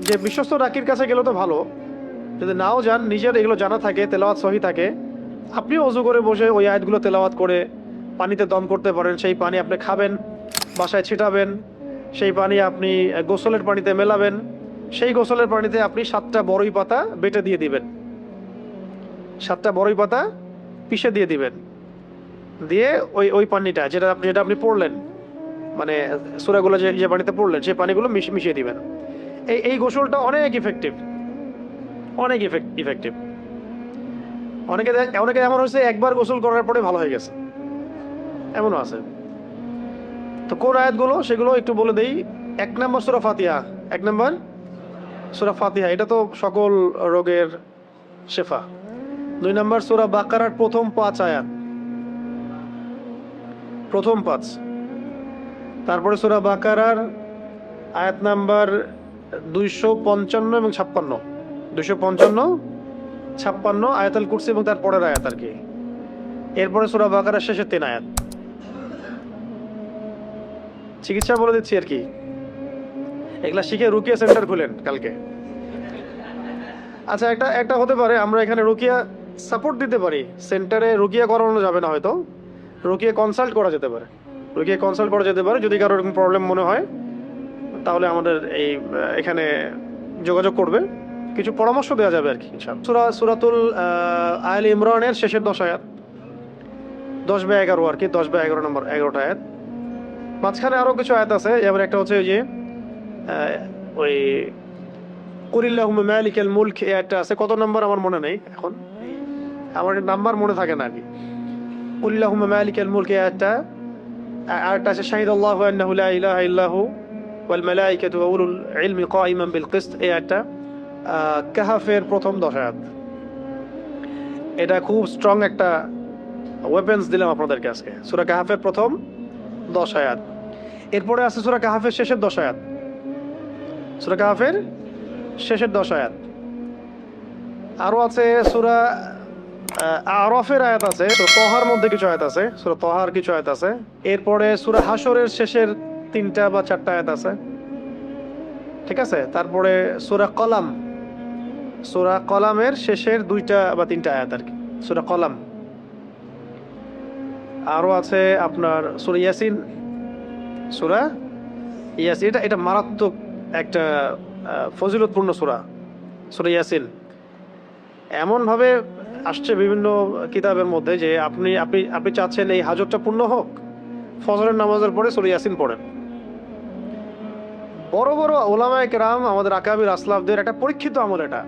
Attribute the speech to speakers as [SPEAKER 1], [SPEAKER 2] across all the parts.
[SPEAKER 1] যে বিশ্বস্ত রাকির কাছে গেলে তো ভালো। যদি নাও যান, নিজের এগুলো জানা থাকে, তেলাওয়াত সহি থাকে, আপনিও অজু করে বসে ওই আয়াতগুলো তেলাওয়াত করে পানিতে দম করতে পারেন। সেই পানি আপনি খাবেন, বাসায় ছিটাবেন, সেই পানি আপনি গোসলের পানিতে মেলাবেন, সেই গোসলের পানিতে আপনি সাতটা বড়ই পাতা বেটে দিয়ে দিবেন। সাতটা বড়ই পাতা পিষে দিয়ে দিবেন। দিয়ে ওই ওই পানিটা যেটা আপনি যেটা আপনি পড়লেন মানে সুরাগুলো যে যে পানিতে পড়লেন সেই পানিগুলো মিশ- মিশিয়ে দিবেন। এই এই গোসলটা অনেক ইফেক্টিভ অনেক ইফেক্টিভ অনেকে অনেকে এমন হয়েছে, একবার গোসল করার পরে ভালো হয়ে গেছে। এমনও আছে। তো কোন আয়াতগুলো? সেগুলো একটু বলে দেই। এক নম্বর সুরা ফাতিহা। এক নম্বর সুরা ফাতিহা। এটা তো সকল রোগের শেফা। দুই নম্বর সুরা বাকারার প্রথম পাঁচ আয়াত। প্রথম পাঁচ। তারপরে সুরা বাকারার আয়াত নাম্বার দুইশো পঞ্চান্ন এবং ছাপ্পান্ন। দুইশো পঞ্চান্ন, ছাপ্পান্ন আয়াতাল কুরসি এবং তার পরের আয়াত আর কি। এরপরে সুরা বাকারার শেষের তিন আয়াত। চিকিৎসা বলে দিচ্ছি আর কি। এগুলা শিখে রুকিয়া সেন্টার খুলেন কালকে। আচ্ছা একটা একটা হতে পারে, আমরা এখানে রুকিয়া সাপোর্ট দিতে পারি। সেন্টারে রুকিয়া করানো যাবে না হয়তো। রুকিয়া কনসাল্ট করা যেতে পারে। রুকিয়া কনসাল্ট করা যেতে পারে যদি কারোর এরকম প্রবলেম মনে হয়। তাহলে আমাদের এই এখানে যোগাযোগ করবে। কিছু পরামর্শ দেওয়া যাবে আর কি। সূরা সুরাতুল আহ, আল ইমরানের শেষের দশ আয়াত। দশ বা এগারো আর কি দশ বা এগারো নম্বর এগারোটা আয়াত। মাঝখানে আরও কিছু আয়াত আছে যেমন একটা হচ্ছে ওই যে ওই কুরিল্লাহ মালিকাল মুলক এই একটা আছে। কত নাম্বার আমার মনে নেই এখন। আমার নাম্বার মনে থাকে না আর কি। কুরিল্লাহ মালিকাল মুলক এই একটা আরেকটা আছে শাহিদ আল্লাহ ইল্লাহু। ওয়াল মালাইকাতু উলুল ইলমি কাইমান বিল কিসত এই একটা কাহাফের প্রথম দশ এটা খুব স্ট্রং একটা ওয়েপেন্স দিলাম আপনাদেরকে আজকে। সূরা কাহাফের প্রথম দশ আয়াত এরপরে আছে সূরা কাহাফের শেষের দশ আয়াত সূরা কাহাফের শেষের দশ আয়াত আরও আছে সূরা আরফের আয়াত আছে। তো তহার মধ্যে কিছু আয়াত আছে। সূরা তহার কিছু আয়াত আছে। এরপরে সূরা হাসরের শেষের তিনটা বা চারটা আয়াত আছে। ঠিক আছে? তারপরে সূরা কলাম। সূরা কলামের শেষের দুইটা বা তিনটা আয়াত আর কি। সূরা কলাম। আরও আছে আপনার সূরা ইয়াসিন। সূরা ইয়াসিন, এটা এটা মারাত্মক একটা ফজিলতপূর্ণ সূরা সূরা ইয়াসিন। এমনভাবে আসছে বিভিন্ন কিতাবের মধ্যে যে আপনি আপনি আপনি চাচ্ছেন এই হাজতটা পূর্ণ হোক, ফজরের নামাজের পরে সূরা ইয়াসিন পড়েন। বড় বড় ওলামায়ে কেরাম, আমাদের আকাবির আসলাফদের একটা পরীক্ষিত আমল এটা।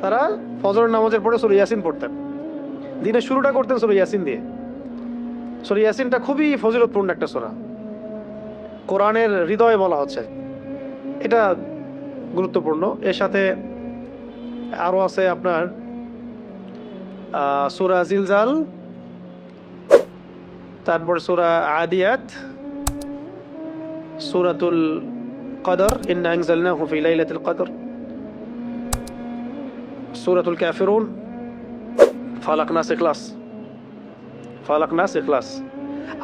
[SPEAKER 1] তারা ফজরের নামাজের পরে সূরা ইয়াসিন পড়তেন। দিনের শুরুটা করতেন সূরা ইয়াসিন দিয়ে। সূরা ইয়াসিনটা খুবই ফজিলতপূর্ণ একটা সোরা। কোরআনের হৃদয় বলা হচ্ছে। এটা গুরুত্বপূর্ণ। এর সাথে আরও আছে আপনার সূরা জিলজাল, তারপর সূরা আদিয়াত, সূরাতুল কদর ইন্না আনজালনাহু ফি লাইলাতিল কদর সূরাতুল কাফিরুন ফালাক নাস ইখলাস ফালাক নাস ইখলাস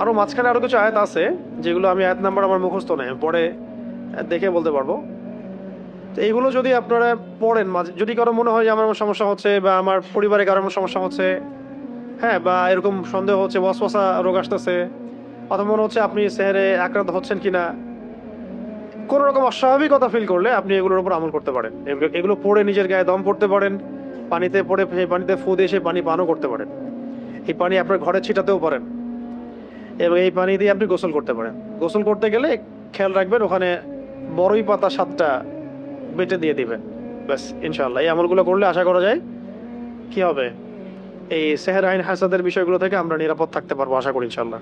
[SPEAKER 1] আরও মাঝখানে আরও কিছু আয়াত আছে, যেগুলো আমি আয়াত নাম্বার আমার মুখস্থ নেই পরে দেখে বলতে পারব। তো এইগুলো যদি আপনারা পড়েন মাঝে, যদি কারও মনে হয় যে আমার সমস্যা হচ্ছে বা আমার পরিবারে কারও এমন সমস্যা হচ্ছে হ্যাঁ বা এরকম সন্দেহ হচ্ছে, বসবসা রোগ আসতেছে, অথবা মনে হচ্ছে আপনি সেহারে আক্রান্ত হচ্ছেন কিনা কোনো রকম অস্বাভাবিকতা ফিল করলে আপনি এগুলোর উপর আমল করতে পারেন। এগুলো- পড়ে নিজের গায়ে দম পড়তে পারেন, পানিতে পড়ে সেই পানিতে ফু দিয়ে সেই পানি পানও করতে পারেন। এই পানি আপনার ঘরে ছিটাতেও পারেন। এবং এই পানি দিয়ে আপনি গোসল করতে পারেন। গোসল করতে গেলে খেয়াল রাখবেন, ওখানে বড়ই পাতা সাতটা বেটে দিয়ে দিবেন। ব্যাস ইনশাল্লাহ এই আমলগুলো করলে আশা করা যায়, কি হবে? এই সেহের আইন হাসাদের বিষয়গুলো থেকে আমরা নিরাপদ থাকতে পারব, আশা করি ইনশাল্লাহ